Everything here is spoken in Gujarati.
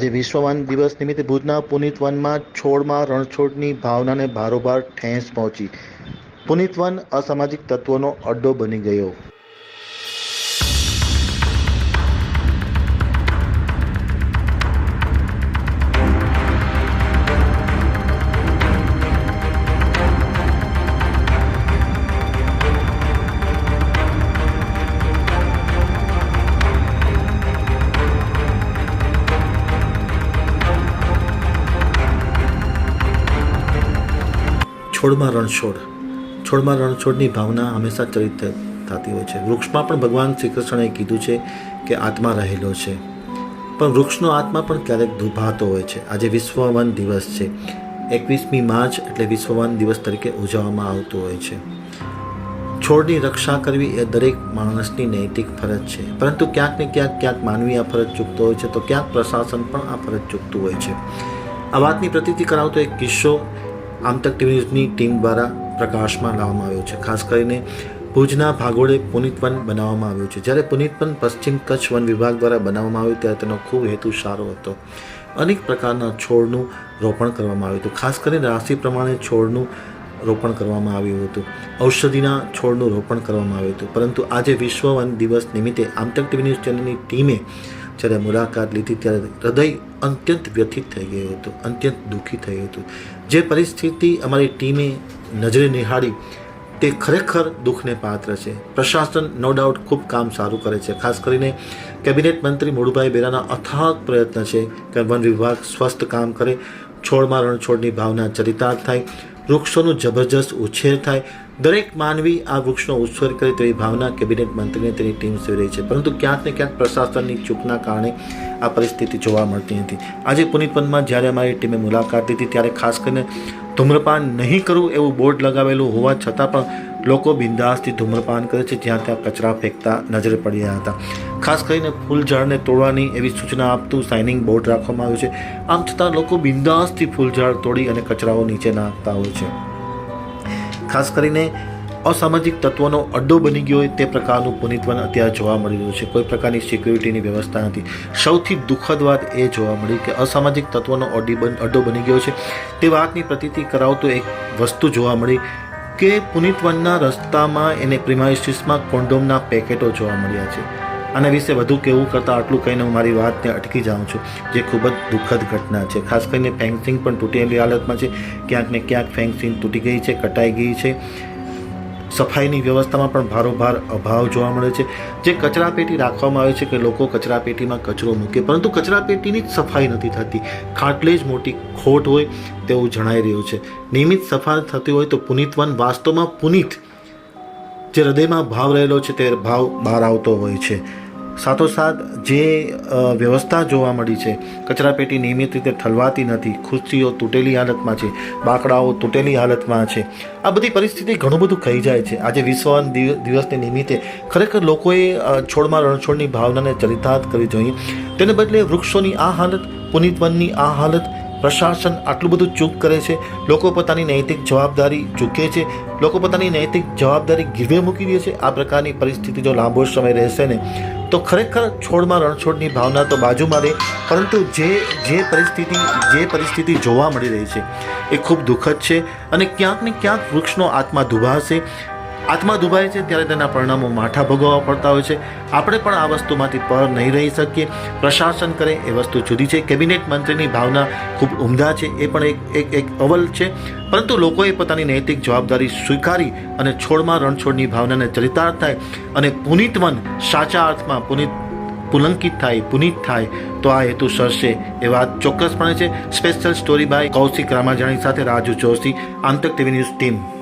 આજે વિશ્વ વન દિવસ નિમિત્તે ભુજના પુનિત વનમાં છોડમાં રણછોડની ભાવનાને ભારોભાર ઠેંસ પહોંચી. પુનિત વન અસામાજિક તત્વોનો અડ્ડો બની ગયો. છોડમાં રણછોડ. છોડમાં રણછોડની ભાવના હંમેશા ચરિત્ર થતી હોય છે. વૃક્ષમાં પણ ભગવાન શ્રી કૃષ્ણએ કીધું છે કે આત્મા રહેલો છે. પણ વૃક્ષનો આત્મા પણ ક્યારેક દુભાતો હોય છે. આજે વિશ્વ વન દિવસ છે. એકવીસમી માર્ચ એટલે વિશ્વ વન દિવસ તરીકે ઉજવવામાં આવતો હોય છે. છોડની રક્ષા કરવી એ દરેક માણસની નૈતિક ફરજ છે. પરંતુ ક્યાંક ને ક્યાંક ક્યાંક માનવી આ ફરજ ચૂકતો હોય છે તો ક્યાંક પ્રશાસન પણ આ ફરજ ચૂકતું હોય છે. આ વાતની પ્રતિતિ કરાવતો એક કિસ્સો આમતક ટીવી ન્યૂઝની ટીમ દ્વારા પ્રકાશમાં લાવવામાં આવ્યો છે. ખાસ કરીને ભુજના ભાગોળે પુનિત વન બનાવવામાં આવ્યું છે. જ્યારે પુનિત વન પશ્ચિમ કચ્છ વન વિભાગ દ્વારા બનાવવામાં આવ્યું ત્યારે તેનો ખૂબ હેતુ સારો હતો. અનેક પ્રકારના છોડનું રોપણ કરવામાં આવ્યું હતું. ખાસ કરીને રાશિ પ્રમાણે છોડનું રોપણ કરવામાં આવ્યું હતું. ઔષધિના છોડનું રોપણ કરવામાં આવ્યું હતું. પરંતુ આજે વિશ્વ વન દિવસ નિમિત્તે આમતક ટીવી ન્યૂઝ ચેનલની ટીમે જ્યારે મુલાકાત લીધી ત્યારે હૃદય અત્યંત વ્યથિત થઈ ગયું હતું, અત્યંત દુઃખી થયું હતું. જે પરિસ્થિતિ અમારી ટીમે નજરે નિહાળી તે ખરેખર દુઃખને પાત્ર છે. પ્રશાસન નો ડાઉટ ખૂબ કામ સારું કરે છે. ખાસ કરીને કેબિનેટ મંત્રી મુળુભાઈ બેરાના અથાગ પ્રયત્ન છે કે વન વિભાગ સ્વસ્થ કામ કરે, છોડમાં રણછોડની ભાવના ચરિતાર્થ થાય વૃક્ષોનું જબરજસ્ત ઉછેર થાય. દરેક માનવી આ વૃક્ષનો ઉછેર કરે તેવી ભાવના કેબિનેટ મંત્રીને તેની ટીમ સેવી રહી છે. પરંતુ ક્યાંક ને ક્યાંક પ્રશાસનની ચૂકના કારણે આ પરિસ્થિતિ જોવા મળતી હતી આજે પુનિતવનમાં જ્યારે અમારી ટીમે મુલાકાત લીધી, ત્યારે ખાસ કરીને ધૂમ્રપાન નહીં કરવું એવું બોર્ડ લગાવેલું હોવા છતાં પણ લોકો બિંદાસથી ધૂમ્રપાન કરે છે, જ્યાં ત્યાં કચરા ફેંકતા નજરે પડ્યા હતા. ખાસ કરીને ફૂલ ઝાડને તોડવાની એવી સૂચના આપતું સાઇનિંગ બોર્ડ રાખવામાં આવ્યું છે. આમ છતાં લોકો બિંદાસથી ફૂલ ઝાડ તોડી અને કચરાઓ નીચે નાખતા હોય છે. ખાસ કરીને અસામાજિક તત્વોનો અડ્ડો બની ગયો હોય તે પ્રકારનું પુનિતવન અત્યારે જોવા મળી રહ્યું છે. કોઈ પ્રકારની સિક્યુરિટીની વ્યવસ્થા નથી. સૌથી દુઃખદ વાત એ જોવા મળી કે અસામાજિક તત્વોનો અડ્ડી અડ્ડો બની ગયો છે. તે વાતની પ્રતીતિ કરાવતો એક વસ્તુ જોવા મળી. કે પુનિતવનના રસ્તામાં એને પ્રિમાઇસીસમાં કોન્ડોમના પેકેટો જોવા મળ્યા છે. આના વિશે વધુ કેવું કરતાં આટલું કહીને હું મારી વાતને અટકી જાઉં છું, જે ખૂબ જ દુઃખદ ઘટના છે. ખાસ કરીને ફેન્સિંગ પણ તૂટેલી હાલતમાં છે. ક્યાંક ને ક્યાંક ફેન્સિંગ તૂટી ગઈ છે, કટાઈ ગઈ છે. સફાઈની વ્યવસ્થામાં પણ ભારોભાર અભાવ જોવા મળે છે. જે કચરાપેટી રાખવામાં આવે છે કે લોકો કચરાપેટીમાં કચરો મૂકે, પરંતુ કચરાપેટીની જ સફાઈ નથી થતી. ખાટલે જ મોટી ખોટ હોય તેવું જણાઈ રહ્યું છે. નિયમિત સફાઈ થતી હોય તો પુનિતવન વાસ્તવમાં પુનિત જે હૃદયમાં ભાવ રહેલો છે તે ભાવ બહાર આવતો હોય છે. સાથોસાથ જે વ્યવસ્થા જોવા મળી છે કચરાપેટી નિયમિત રીતે ઠલવાતી નથી, ખુરશીઓ તૂટેલી હાલતમાં છે, બાકડાઓ તૂટેલી હાલતમાં છે, આ બધી પરિસ્થિતિ ઘણું બધું કહી જાય છે. આજે વિશ્વન વન દિવસને નિમિત્તે ખરેખર લોકોએ છોડમાં રણછોડની ભાવનાને ચરિતાર્થ કરવી જોઈએ. તેને બદલે વૃક્ષોની આ હાલત, પુનિતવનની આ હાલત, પ્રશાસન આટલું બધું ચૂક કરે છે. લોકો પોતાની નૈતિક જવાબદારી ચૂકે છે. લોકો પોતાની નૈતિક જવાબદારી ગીરવે મૂકી દે છે. આ પ્રકારની પરિસ્થિતિ જો લાંબો સમય રહેશે ને તો ખરેખર છોડમાં રણછોડની ભાવના તો બાજુમાં રહે, પરંતુ જે જે પરિસ્થિતિ જે પરિસ્થિતિ જોવા મળી રહી છે એ ખૂબ દુઃખદ છે અને ક્યાંક ને ક્યાંક વૃક્ષનો આત્મા દુભાશે આત્મા દુભાય છે ત્યારે તેના પરિણામો માઠા ભોગવવા પડતા હોય છે. આપણે પણ આ વસ્તુમાંથી પર નહીં રહી શકીએ. પ્રશાસન કરે એ વસ્તુ જુદી છે. કેબિનેટ મંત્રીની ભાવના ખૂબ ઉમદા છે. એ પણ એક એક એક અવલ છે. પરંતુ લોકોએ પોતાની નૈતિક જવાબદારી સ્વીકારી અને છોડમાં રણછોડની ભાવનાને ચરિતાર્થ થાય અને પુનિત મન સાચા અર્થમાં પુનિત, પુલંકિત થાય, પુનિત થાય, તો આ હેતુ સરશે એ વાત ચોક્કસપણે છે. Special story by Kaushik Ramajani સાથે રાજુ જોશી, આંતક ટીવી ન્યૂઝ ટીમ.